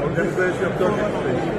Organizasyon Turkish